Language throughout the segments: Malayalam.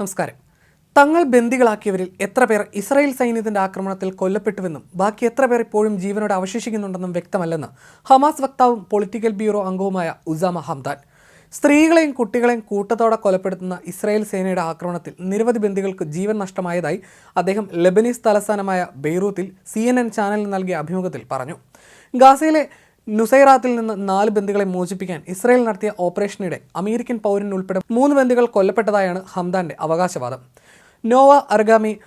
നമസ്കാരം. തങ്ങൾ ബന്ദികളാക്കിയവരിൽ എത്ര പേർ ഇസ്രായേൽ സൈന്യത്തിന്റെ ആക്രമണത്തിൽ കൊല്ലപ്പെട്ടുവെന്നും ബാക്കി എത്ര പേർ ഇപ്പോഴും ജീവനോടെ അവശേഷിക്കുന്നുണ്ടെന്നും വ്യക്തമല്ലെന്ന് ഹമാസ് വക്താവും പൊളിറ്റിക്കൽ ബ്യൂറോ അംഗവുമായ ഉസാമ ഹംദാൻ. സ്ത്രീകളെയും കുട്ടികളെയും കൂട്ടത്തോടെ കൊലപ്പെടുത്തുന്ന ഇസ്രായേൽ സേനയുടെ ആക്രമണത്തിൽ നിരവധി ബന്ദികൾക്ക് ജീവൻ നഷ്ടമായതായി അദ്ദേഹം ലെബനീസ് തലസ്ഥാനമായ ബെയ്റൂത്തിൽ സി ചാനലിന് നൽകിയ അഭിമുഖത്തിൽ പറഞ്ഞു. ഗാസയിലെ നുസൈറാത്തിൽ നിന്ന് നാല് ബന്ദികളെ മോചിപ്പിക്കാൻ ഇസ്രായേൽ നടത്തിയ ഓപ്പറേഷനിടെ അമേരിക്കൻ പൗരനുൾപ്പെടെ മൂന്ന് ബന്ദികൾ കൊല്ലപ്പെട്ടതായാണ് ഹംദാന്റെ അവകാശവാദം. Noa Argamani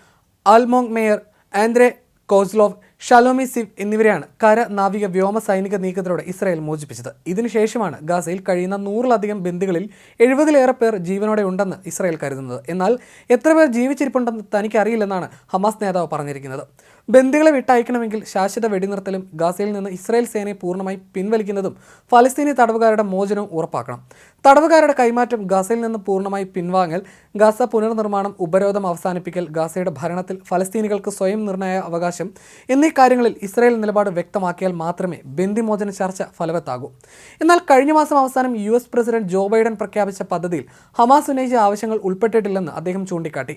Almog Meir Andrey Kozlov Shlomi Ziv എന്നിവരെയാണ് കര നാവിക വ്യോമ സൈനിക നീക്കത്തിലൂടെ ഇസ്രായേൽ മോചിപ്പിച്ചത്. ഇതിനുശേഷമാണ് ഗാസയിൽ കഴിയുന്ന നൂറിലധികം ബന്ദികളിൽ എഴുപതിലേറെ പേർ ജീവനോടെ ഉണ്ടെന്ന് ഇസ്രായേൽ കരുതുന്നത്. എന്നാൽ എത്ര പേർ ജീവിച്ചിരിപ്പുണ്ടെന്ന് തനിക്കറിയില്ലെന്നാണ് ഹമാസ് നേതാവ് പറഞ്ഞിരിക്കുന്നത്. ബന്ദികളെ വിട്ടയക്കണമെങ്കിൽ ശാശ്വത വെടിനിർത്തലും ഗാസയിൽ നിന്ന് ഇസ്രായേൽ സേനയെ പൂർണമായി പിൻവലിക്കുന്നതും ഫലസ്തീനി തടവുകാരുടെ മോചനവും ഉറപ്പാക്കണം. തടവുകാരുടെ കൈമാറ്റം ഗാസയിൽ നിന്ന് പൂർണമായി പിൻവാങ്ങൽ ഗാസ പുനർനിർമ്മാണം ഉപരോധം അവസാനിപ്പിക്കൽ ഗാസയുടെ ഭരണത്തിൽ ഫലസ്തീനികൾക്ക് സ്വയം നിർണയ അവകാശം എന്നീ കാര്യങ്ങളിൽ ഇസ്രായേൽ നിലപാട് വ്യക്തമാക്കിയാൽ മാത്രമേ ബന്ദിമോചന ചർച്ച ഫലവത്താകൂ. എന്നാൽ കഴിഞ്ഞ മാസം അവസാനം U S president Joe Biden പ്രഖ്യാപിച്ച പദ്ധതിയിൽ ഹമാസ് ഉന്നയിച്ച ആവശ്യങ്ങൾ ഉൾപ്പെട്ടിട്ടില്ലെന്ന് അദ്ദേഹം ചൂണ്ടിക്കാട്ടി.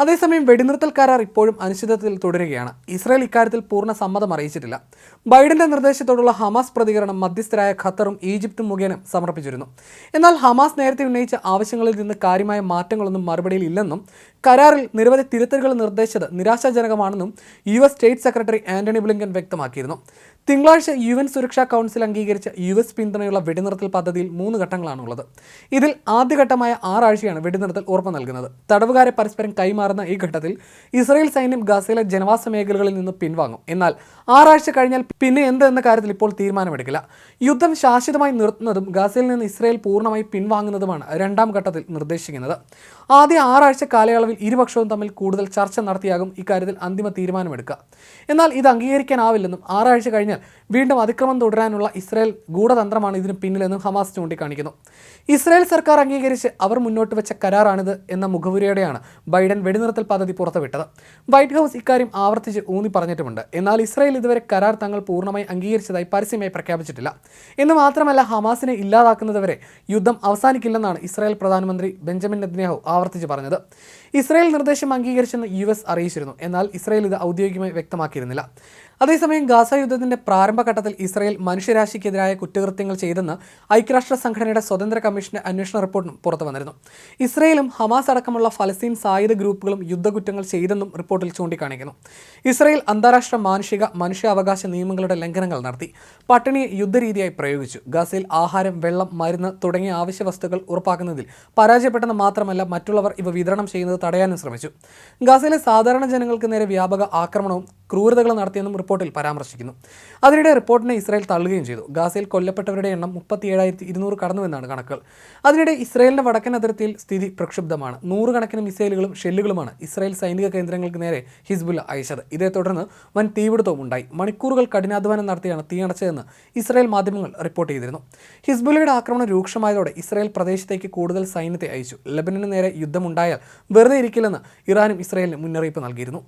അതേസമയം വെടിനിർത്തൽ കരാർ ഇപ്പോഴും അനിശ്ചിതത്വത്തിൽ തുടരുകയാണ്. ഇസ്രായേൽ ഇക്കാര്യത്തിൽ പൂർണ സമ്മതം അറിയിച്ചിട്ടില്ല. ബൈഡന്റെ നിർദ്ദേശത്തോടുള്ള ഹമാസ് പ്രതികരണം മധ്യസ്ഥരായ ഖത്തറും ഈജിപ്തും മുഖേന സമർപ്പിച്ചിരുന്നു. എന്നാൽ ഹമാസ് നേരത്തെ ഉന്നയിച്ച ആവശ്യങ്ങളിൽ നിന്ന് കാര്യമായ മാറ്റങ്ങളൊന്നും മറുപടിയിൽ ഇല്ലെന്നും കരാറിൽ നിരവധി തിരുത്തലുകൾ നിർദ്ദേശിച്ചത് നിരാശാജനകമാണെന്നും U S state secretary Antony Blinken വ്യക്തമാക്കിയിരുന്നു. തിങ്കളാഴ്ച യു എൻ സുരക്ഷാ കൗൺസിൽ അംഗീകരിച്ച യു എസ് പിന്തുണയുള്ള വെടിനിർത്തൽ പദ്ധതിയിൽ മൂന്ന് ഘട്ടങ്ങളാണുള്ളത്. ഇതിൽ ആദ്യഘട്ടമായ ആറാഴ്ചയാണ് വെടിനിർത്തൽ ഉറപ്പ് നൽകുന്നത്. തടവുകാരെ പരസ്പരം കൈമാറുന്ന ഈ ഘട്ടത്തിൽ ഇസ്രായേൽ സൈന്യം ഗാസയിലെ ജനവാസ മേഖലകളിൽ നിന്ന് പിൻവാങ്ങും. എന്നാൽ ആറാഴ്ച കഴിഞ്ഞാൽ പിന്നെ എന്ത് എന്ന കാര്യത്തിൽ ഇപ്പോൾ തീരുമാനമെടുക്കില്ല. യുദ്ധം ശാശ്വതമായി നിർത്തുന്നതും ഗാസയിൽ നിന്ന് ഇസ്രായേൽ പൂർണമായി പിൻവാങ്ങുന്നതുമാണ് രണ്ടാം ഘട്ടത്തിൽ നിർദ്ദേശിക്കുന്നത്. ആദ്യ ആറാഴ്ച കാലയളവിൽ ഇരുപക്ഷവും തമ്മിൽ കൂടുതൽ ചർച്ച നടത്തിയാകും ഇക്കാര്യത്തിൽ അന്തിമ തീരുമാനമെടുക്കുക. എന്നാൽ ഇത് അംഗീകരിക്കാനാവില്ലെന്നും ആറാഴ്ച കഴിഞ്ഞാൽ വീണ്ടും അതിക്രമം തുടരാനുള്ള ഇസ്രായേൽ ഗൂഢതന്ത്രമാണ് ഇതിന് പിന്നിലെന്നും ഹമാസ് ചൂണ്ടിക്കാണിക്കുന്നു. ഇസ്രായേൽ സർക്കാർ അംഗീകരിച്ച് അവർ മുന്നോട്ട് വെച്ച കരാറാണിത് എന്ന മുഖവുരയോടെയാണ് ബൈഡൻ വെടിനിർത്തൽ പദ്ധതി പുറത്തുവിട്ടത്. വൈറ്റ് ഹൗസ് ഇക്കാര്യം ആവർത്തിച്ച് ഊന്നി പറഞ്ഞിട്ടുമുണ്ട്. എന്നാൽ ഇസ്രായേൽ ഇതുവരെ കരാർ തങ്ങൾ പൂർണമായി അംഗീകരിച്ചതായി പരസ്യമായി പ്രഖ്യാപിച്ചിട്ടില്ല. എന്ന് മാത്രമല്ല ഹമാസിനെ ഇല്ലാതാക്കുന്നതുവരെ യുദ്ധം അവസാനിക്കില്ലെന്നാണ് ഇസ്രായേൽ പ്രധാനമന്ത്രി ബെഞ്ചമിൻ നെതന്യാഹു ആവർത്തിച്ച് പറഞ്ഞത്. ഇസ്രായേൽ നിർദ്ദേശം അംഗീകരിച്ചെന്ന് യു എസ് അറിയിച്ചിരുന്നു. എന്നാൽ ഇസ്രായേൽ ഇത് ഔദ്യോഗികമായി വ്യക്തമാക്കിയിരുന്നില്ല. അതേസമയം ഗാസ യുദ്ധത്തിന്റെ പ്രാരംഭഘട്ടത്തിൽ ഇസ്രായേൽ മനുഷ്യരാശിക്കെതിരായ കുറ്റകൃത്യങ്ങൾ ചെയ്തെന്ന് ഐക്യരാഷ്ട്ര സംഘടനയുടെ സ്വതന്ത്ര കമ്മീഷന്റെ അന്വേഷണ റിപ്പോർട്ടും പുറത്തു വന്നിരുന്നു. ഇസ്രയേലും ഹമാസ് അടക്കമുള്ള ഫലസ്തീൻ സായുധ ഗ്രൂപ്പുകളും യുദ്ധകുറ്റങ്ങൾ ചെയ്തെന്നും റിപ്പോർട്ടിൽ ചൂണ്ടിക്കാണിക്കുന്നു. ഇസ്രയേൽ അന്താരാഷ്ട്ര മാനുഷിക മനുഷ്യാവകാശ നിയമങ്ങളുടെ ലംഘനങ്ങൾ നടത്തി. പട്ടിണിയെ യുദ്ധരീതിയായി പ്രയോഗിച്ചു. ഗാസയിൽ ആഹാരം വെള്ളം മരുന്ന് തുടങ്ങിയ ആവശ്യ വസ്തുക്കൾ ഉറപ്പാക്കുന്നതിൽ പരാജയപ്പെട്ടെന്ന് മാത്രമല്ല മറ്റുള്ളവർ ഇവ വിതരണം ചെയ്യുന്നത് തടയാനും ശ്രമിച്ചു. ഗാസയിലെ സാധാരണ ജനങ്ങൾക്ക് നേരെ വ്യാപക ആക്രമണവും ക്രൂരതകളും നടത്തിയെന്നും റിപ്പോർട്ടിൽ പരാമർശിക്കുന്നു. അതിനിടെ റിപ്പോർട്ടിനെ ഇസ്രായേൽ തള്ളുകയും ചെയ്തു. ഗാസയിൽ കൊല്ലപ്പെട്ടവരുടെ എണ്ണം മുപ്പത്തി ഏഴായിരത്തി ഇരുന്നൂറ് കടന്നുവെന്നാണ് കണക്കുകൾ. അതിനിടെ ഇസ്രായേലിന്റെ വടക്കൻ അതിർത്തിയിൽ സ്ഥിതി പ്രക്ഷുബ്ധമാണ്. നൂറുകണക്കിന് മിസൈലുകളും ഷെല്ലുകളുമാണ് ഇസ്രായേൽ സൈനിക കേന്ദ്രങ്ങൾക്ക് നേരെ ഹിസ്ബുല്ല അയച്ചത്. ഇതേ തുടർന്ന് വൻ തീപിടുത്തവും ഉണ്ടായി. മണിക്കൂറുകൾ കഠിനാധ്വാനം നടത്തിയാണ് തീയണച്ചതെന്ന് ഇസ്രായേൽ മാധ്യമങ്ങൾ റിപ്പോർട്ട് ചെയ്തിരുന്നു. ഹിസ്ബുല്ലയുടെ ആക്രമണം രൂക്ഷമായതോടെ ഇസ്രായേൽ പ്രദേശത്തേക്ക് കൂടുതൽ സൈന്യത്തെ അയച്ചു. ലബനന് നേരെ യുദ്ധമുണ്ടായാൽ വെറുതെ ഇരിക്കില്ലെന്ന് ഇറാനും ഇസ്രായേലിന് മുന്നറിയിപ്പ് നൽകിയിരുന്നു.